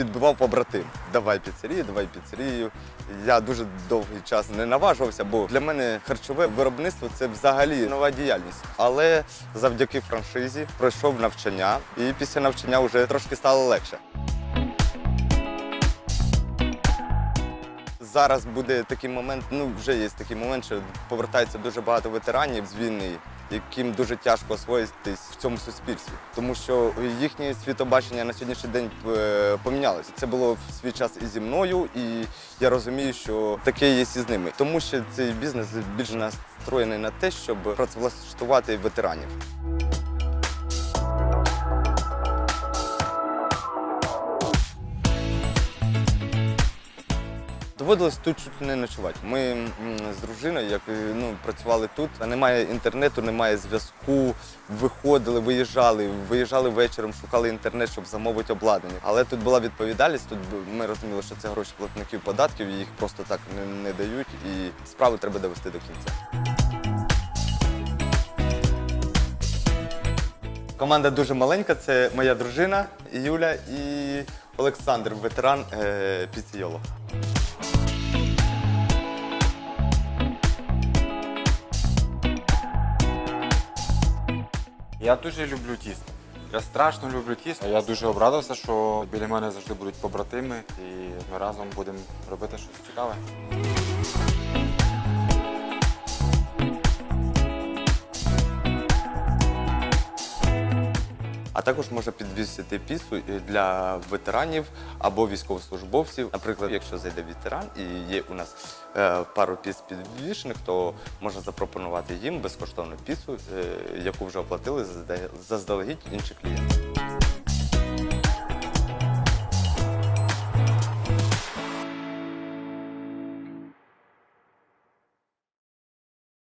ініціював побратим. Давай піцерію, давай піцерію. Я дуже довгий час не наважувався, бо для мене харчове виробництво це взагалі нова діяльність. Але завдяки франшизі пройшов навчання, і після навчання вже трошки стало легше. Зараз буде такий момент, ну вже є такий момент, що повертається дуже багато ветеранів з війни, яким дуже тяжко освоїтись в цьому суспільстві, тому що їхнє світобачення на сьогоднішній день е, помінялося. Це було в свій час і зі мною, і я розумію, що таке є і з ними. Тому що цей бізнес більш настроєний на те, щоб працевлаштувати ветеранів. Доводилось тут чуть не ночувати. Ми з дружиною, як е, ну, працювали тут, а немає інтернету, немає зв'язку. Виходили, виїжджали, виїжджали вечором, шукали інтернет, щоб замовити обладнання. Але тут була відповідальність. Тут ми розуміли, що це гроші платників податків, їх просто так не, не дають, і справу треба довести до кінця. Команда дуже маленька. Це моя дружина Юля і Олександр, ветеран е, піційолог. Я дуже люблю тісто. Я страшно люблю тісто. Я дуже обрадився, що біля мене завжди будуть побратими, і ми разом будемо робити щось цікаве. А також можна підвісити піцу для ветеранів або військовослужбовців. Наприклад, якщо зайде ветеран і є у нас е, пару піц підвішених, то можна запропонувати їм безкоштовну піцу, е, яку вже оплатили зазда- заздалегідь інші клієнти.